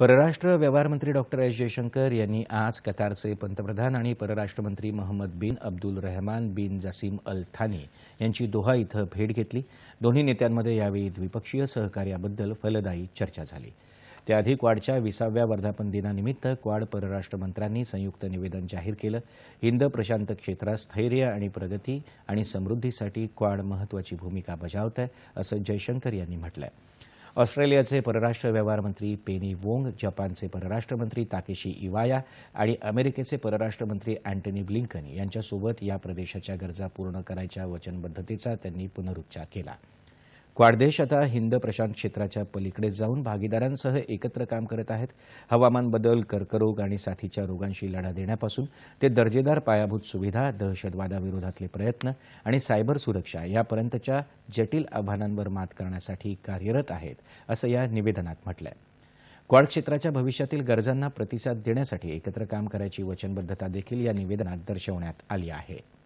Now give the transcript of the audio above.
परराष्ट्र व्यवहार मंत्री डॉक्टर एस. जयशंकर यांनी आज कतारचे पंतप्रधान आणि परराष्ट्र मंत्री महम्मद बिन अब्दुल रहमान बिन जसीम अल थानी यांची दोहा इथं भेट घेतली. दोन्ही नेत्यांमध्ये यावेळी द्विपक्षीय सहकार्याबद्दल फलदायी चर्चा झाली. त्याआधी क्वाडच्या विसाव्या वर्धापन दिनानिमित्त क्वाड परराष्ट्र मंत्र्यांनी संयुक्त निवेदन जाहीर केलं. हिंद प्रशांत क्षेत्रात स्थैर्य आणि प्रगती आणि समृद्धीसाठी क्वाड महत्वाची भूमिका बजावत आहे असं जयशंकर यांनी म्हटलं आहे ऑस्ट्रेलियाचे परराष्ट्र व्यवहार मंत्री पेनी वोंग जपानचे परराष्ट्र मंत्री ताकेशी इवाया आणि अमेरिकेचे परराष्ट्र मंत्री अँटनी ब्लिंकन यांच्यासोबत या प्रदेशाच्या गरजा पूर्ण करायच्या वचनबद्धतेचा त्यांनी पुनरुच्चार केला. क्वाडदेश आता हिंद प्रशांत क्षेत्राच्या पलीकडे जाऊन भागीदारांसह एकत्र काम करत आहेत. हवामान बदल कर्करोग आणि साथीच्या रोगांशी लढा देण्यापासून ते दर्जेदार पायाभूत सुविधा दहशतवादाविरोधातले प्रयत्न आणि सायबर सुरक्षा यापर्यंतच्या जटिल आव्हानांवर मात करण्यासाठी कार्यरत आहेत असं या निवेदनात म्हटलंय. क्वाड क्षेत्राच्या भविष्यातील गरजांना प्रतिसाद देण्यासाठी एकत्र काम करायची वचनबद्धता देखील या निवेदनात दर्शवण्यात आली आहे.